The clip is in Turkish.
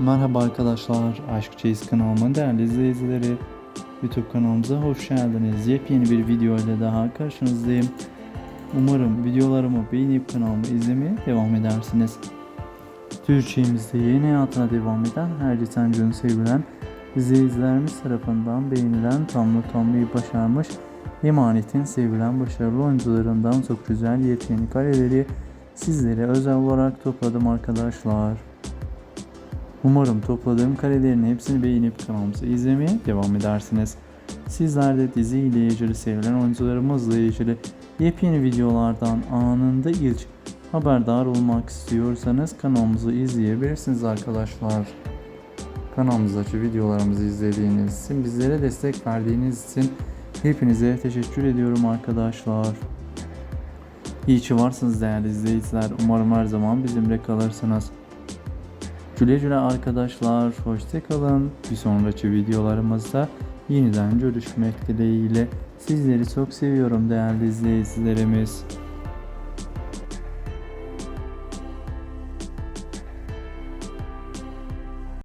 Merhaba arkadaşlar, Aşk Çeyiz kanalımın değerli izleyicileri. YouTube kanalımıza hoş geldiniz. Yepyeni bir video ile daha karşınızdayım. Umarım videolarımı beğenip kanalımı izlemeye devam edersiniz. Türkçemizde yeni hayatına devam eden her geçen gün sevilen izleyicilerimiz tarafından beğenilen tamlı tamlıyı başarmış Emanet'in sevilen başarılı oyuncularından çok güzel yepyeni kareleri sizlere özel olarak topladım arkadaşlar. Umarım topladığım karelerin hepsini beğenip kanalımızı izlemeye devam edersiniz. Sizler de dizi ile ilgili sevilen oyuncularımızla ilgili yepyeni videolardan anında ilk haberdar olmak istiyorsanız kanalımızı izleyebilirsiniz arkadaşlar. Kanalımızdaki videolarımızı izlediğiniz için, bizlere destek verdiğiniz için hepinize teşekkür ediyorum arkadaşlar. İyi ki varsınız değerli izleyiciler. Umarım her zaman bizimle kalırsınız. Güle güle arkadaşlar. Hoşçakalın. Bir sonraki videolarımızda yeniden görüşmek dileğiyle. Sizleri çok seviyorum değerli izleyicilerimiz.